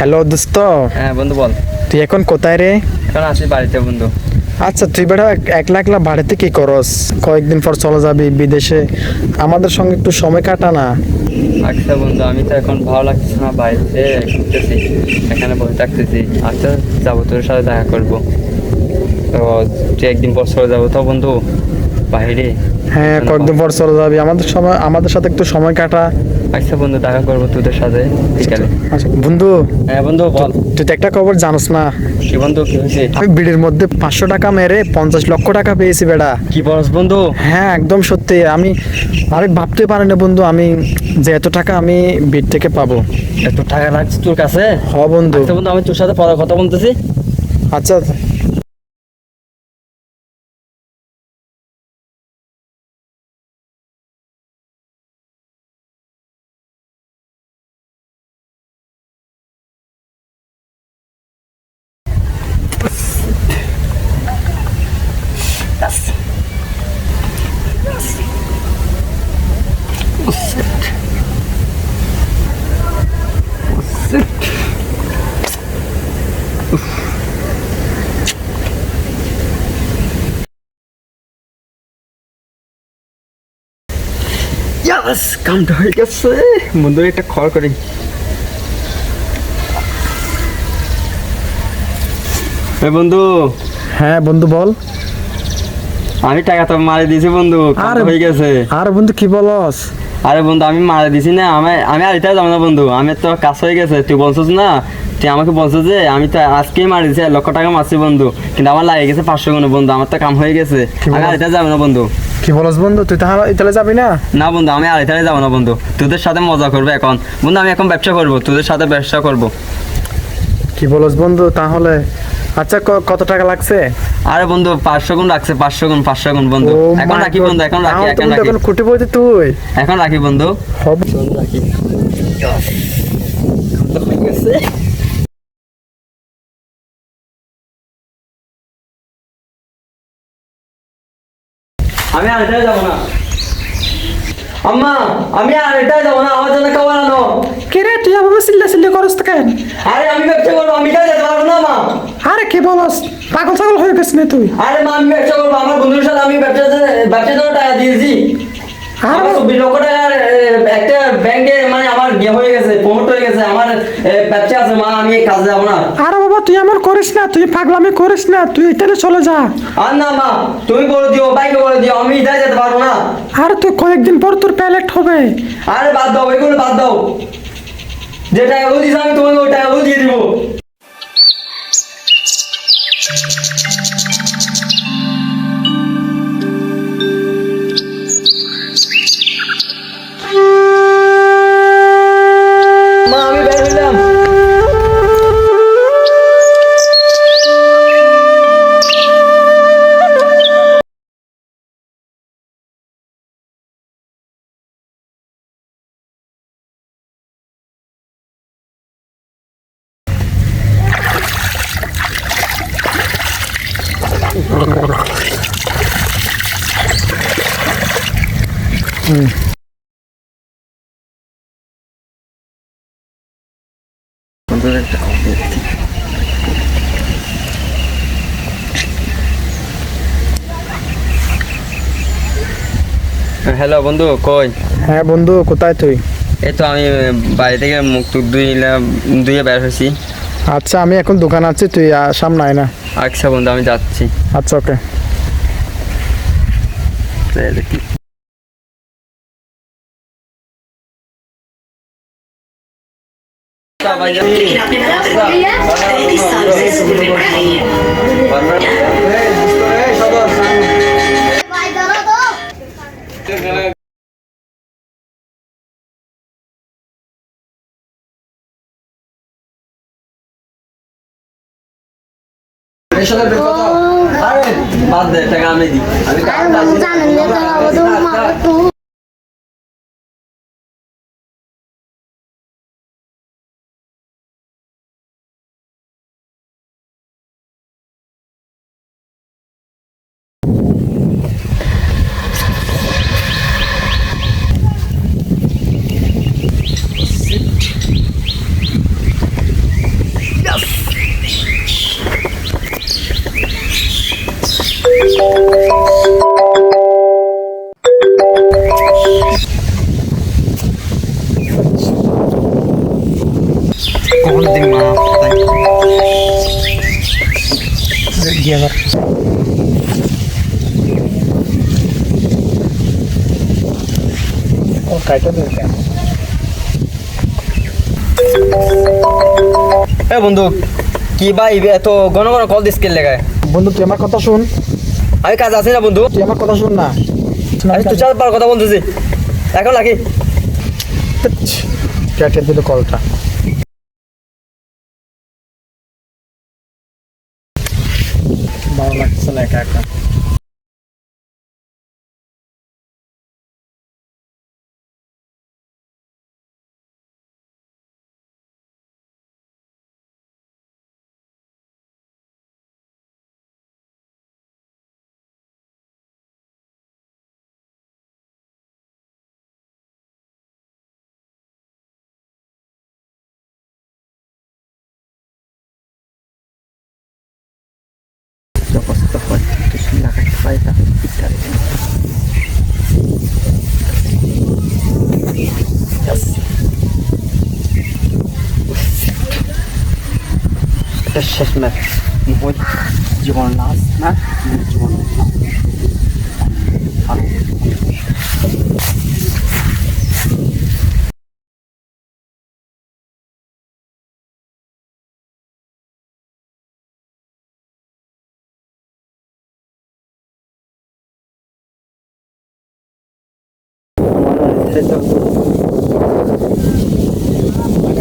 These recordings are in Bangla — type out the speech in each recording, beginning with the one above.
হ্যালো দোস্ত। হ্যাঁ বন্ধু বল। তুই এখন কোথায় রে? এখন আছি বাড়িতে বন্ধু। আচ্ছা তুই বেটা এক- একলা একলা বাড়িতে কি করস? কয়েকদিন পর চলে যাবি বিদেশে। আমাদের সঙ্গে একটু সময় কাটা না। আচ্ছা বন্ধু আমি তো এখন ভালো লাগছে না বাড়িতে ঘুরতেছি এখানে বসে থাকতেছি। আচ্ছা যাব তোর সাথে দেখা করব। তো তুই একদিন পর চলে যাব তো বন্ধু? বাইরে। হ্যাঁ কয়েকদিন পর চলে যাবি। আমাদের সময় আমাদের সাথে একটু সময় কাটা। আচ্ছা বন্ধু দেখা করব তোদের সাথে। বিকালে আচ্ছা বন্ধু হ্যাঁ বন্ধু বল। তুই তো একটা খবর জানোস না। কি বন্ধু কি হয়েছে? আমি বিড়ির মধ্যে পাঁচশো টাকা মেরে পঞ্চাশ লক্ষ টাকা পেয়েছি বেটা কি বলস বন্ধু? হ্যাঁ একদম সত্যি। আমি আমি ভাবতে পারি না বন্ধু আমি যে এত টাকা আমি বিট থেকে পাবো। এত টাকা লাগছে তোর কাছে? হ বন্ধু। আচ্ছা বন্ধু আমি তোর সাথে পরে কথা বলতেছি। আচ্ছা। ইয়াস কামটা হয়ে গেছে বন্ধু একটা খড় করি বন্ধু হ্যাঁ বন্ধু বল। আমি টাকা তো মারে দিয়েছি বন্ধু। হয়ে গেছে। আর বন্ধু কি বলস? আরে বন্ধু আমি মারা দিছি না। আমি আমি আর এটাই যাব না বন্ধু। আমি তো কাজ হয়ে গেছে। তুই বলছিস না? তুই আমাকে বলছিস যে আমি তো আজকেই মারি দিছি লক্ষ টাকা মারছি বন্ধু। কিন্তু আমার লাগে গেছে পাঁচশো গুণ বন্ধু। আমার তো কাম হয়ে গেছে। আমি আর এটা যাব না বন্ধু। কি বলস বন্ধু? তুই তাহলে তাহলে যাবি না? না বন্ধু আমি আর এটাই যাব না বন্ধু। তোদের সাথে মজা করব এখন। বন্ধু আমি এখন ব্যবসা করব। তোদের সাথে ব্যবসা করব। কি বলস বন্ধু তাহলে? আচ্ছা কত টাকা লাগছে? আরে বন্ধু পাঁচশো গুণ রাখছে পাঁচশো গুণ পাঁচশো গুণ বন্ধু। এখন রাখি বন্ধু এখন রাখি এখন রাখি। তখন কুটি বইতে তুই। এখন রাখি বন্ধু। হবে। রাখি। আমি আর এটাই যাব না। আম্মা আমি আর এটাই যাব না আমার জন্য খাবার আনো। কে রে তুই আবার সিল্লা সিল্লি করস তো কেন? আরে আমি ব্যবসা করব আমি এটাই যেতে পারব না মা। আরে কি বলস পাগল ছাগল হয়ে গেছিস না তুই। আরে মা আমি ব্যবসা করব আমার বন্ধুর সাথে আমি ব্যবসা ব্যবসার জন্য টাকা দিয়েছি। আরে চব্বিশ লক্ষ টাকার একটা ব্যাংকে মানে আমার ইয়ে হয়ে গেছে প্রমোট হয়ে গেছে আমার ব্যবসা আছে মা আমি কাজে যাব না। আরে তুই এমন করিস না তুই পাগলামি করিস না তুই এখানে চলে যা। আর না মা তুমি বলে দিও বাইকে বলে দিও আমি ইদায় যেতে পারব না। আর তুই কয়েকদিন পর তোর প্যালেট হবে। আরে বাদ দাও এগুলো বাদ দাও। যেটা দিয়েছি আমি তোমাকে ওই টাকাগুলো দিয়ে দিব। হ্যালো বন্ধু কই? হ্যাঁ বন্ধু কোথায় তুই? এই তো আমি বাড়ি থেকে মুখ টুক ধুইলাম ধুয়ে বের হয়েছি। আচ্ছা আমি এখন দোকান আছি তুই সামনে আয় না। আচ্ছা বন্ধু আমি যাচ্ছি। আচ্ছা ওকে। আরে বাদ দে টাকা আমি দিই আমি তাই গিয়ে আবার। এ বন্ধু কি ভাই এত ঘন ঘন কল দিস কেলে গায় বন্ধু তুই আমার কথা শুন। আমি কাজ আছি না বন্ধু। তুই আমার কথা শুন না। আমি তুই চার কথা বলতেছি। এখন লাগি কেটে দিল কলটা লাগছে না একা একা এটা শেষ ম্যাচ জীবন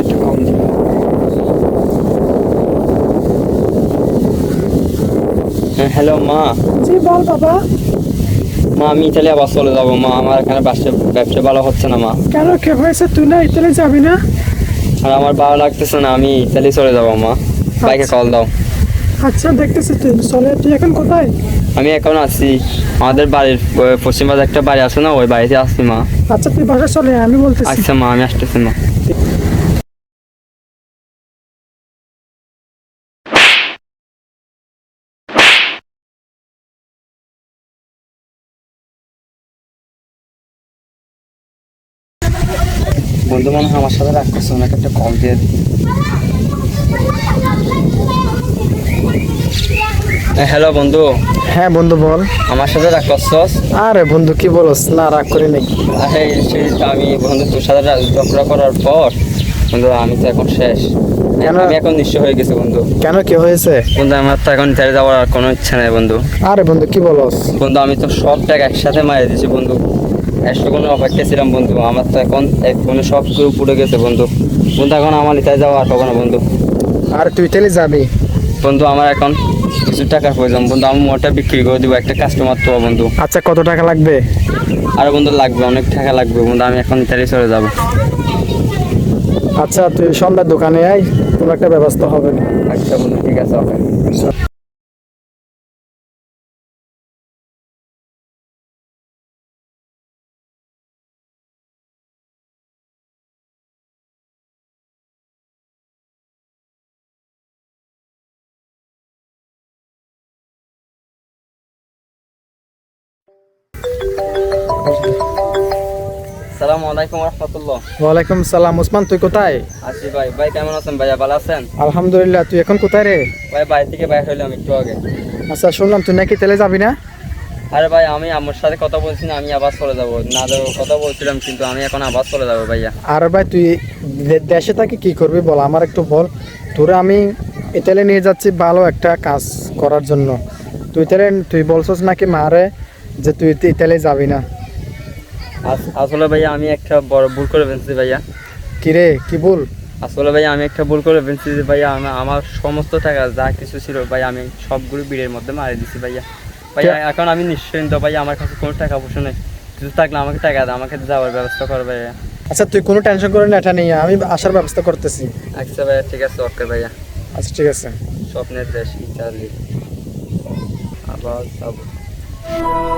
একটু কম দিবি। হ্যালো মা জি বল বাবা। মা আমি ইতালি আবার চলে যাব মা। আমার এখানে ব্যবসা ব্যবসা ভালো হচ্ছে না মা। কেন কে হয়েছে? তুই না ইতালি যাবি না? আর আমার ভালো লাগতেছে না আমি ইতালি চলে যাব মা। বাইকে কল দাও। আচ্ছা দেখতেছি তুই। চলে তুই এখন কোথায়? আমি এখন আছি। আমাদের বাড়ির পশ্চিম বাজার একটা বাড়ি আছে না ওই বাড়িতে আসছি মা। আচ্ছা তুই বাসায় চলে আমি বলতেছি। আচ্ছা মা আমি আসতেছি মা। বন্ধু মনে হয় আমার সাথে রাগ করছে ওনাকে একটা কল দিয়ে হ্যালো বন্ধু। হ্যাঁ বন্ধু বল। আমার সাথে রাগ করছস? আরে বন্ধু কি বলস? না রাগ করি নাকি আরে সেই আমি বন্ধু তোর সাথে ঝগড়া করার পর বন্ধু আমি তো এখন শেষ। কেন? আমি এখন নিঃস্ব হয়ে গেছি বন্ধু। কেন কি হয়েছে? বন্ধু আমার তো এখন ছেড়ে যাওয়ার আর কোনো ইচ্ছা নেই বন্ধু। আরে বন্ধু কি বলস? বন্ধু আমি তো সব টাকা একসাথে মারিয়ে দিয়েছি বন্ধু। একশো কোনো অপেক্ষা ছিলাম বন্ধু। আমার তো এখন এক কোনো সব কিছু পুড়ে গেছে বন্ধু। বন্ধু এখন আমার ইতায় যাওয়া আর হবে না বন্ধু। আর তুই ইতালি যাবি? বন্ধু আমার এখন কিছু টাকার প্রয়োজন। বন্ধু আমি মোটা বিক্রি করে দিব একটা কাস্টমার তো বন্ধু। আচ্ছা কত টাকা লাগবে? আর বন্ধু লাগবে অনেক টাকা লাগবে বন্ধু আমি এখন তাহলে চলে যাব। আচ্ছা তুই সন্ধ্যার দোকানে আয় কোনো একটা ব্যবস্থা হবে। না আচ্ছা বন্ধু ঠিক আছে ওকে। সালামু আলাইকুম রহমতুল্লাহ। ওয়ালাইকুম সালাম। ওসমান তুই কোথায়? আছি ভাই। ভাই কেমন আছেন ভাইয়া? ভালো আছেন? আলহামদুলিল্লাহ তুই এখন কোথায় রে? ভাই বাড়ি থেকে বাইরে হইলাম একটু আগে। আচ্ছা শুনলাম তুই নাকি তেলে যাবি না? আরে ভাই আমি আমার সাথে কথা বলছি না আমি আবার চলে যাব। না কথা বলছিলাম কিন্তু আমি এখন আবার চলে যাব ভাইয়া। আর ভাই তুই দেশে থাকি কি করবি বল? আমার একটু বল। তোরে আমি ইতালি নিয়ে যাচ্ছি ভালো একটা কাজ করার জন্য। তুই তাহলে তুই বলছস নাকি মারে যে তুই ইতালি যাবি না। আসলে ভাইয়া আমি একটা বড় ভুল করে ফেলছি ভাইয়া। কি রে কি ভুল? আসলে ভাইয়া আমি একটা ভুল করে ফেলছি যে ভাইয়া আমার সমস্ত টাকা যা কিছু ছিল ভাই আমি সবগুলো বিড়ের মধ্যে মারি দিছি ভাইয়া। ভাইয়া এখন আমি নিশ্চিন্ত ভাইয়া আমার কাছে কোনো টাকা পয়সা নেই। কিছু থাকলে আমাকে টাকা দাও আমাকে যাওয়ার ব্যবস্থা কর ভাইয়া। আচ্ছা তুই কোনো টেনশন করে না এটা নিয়ে। আমি আসার ব্যবস্থা করতেছি। আচ্ছা ভাইয়া ঠিক আছে ওকে ভাইয়া। আচ্ছা ঠিক আছে। স্বপ্নের দেশ ইতালি। আবার 啊。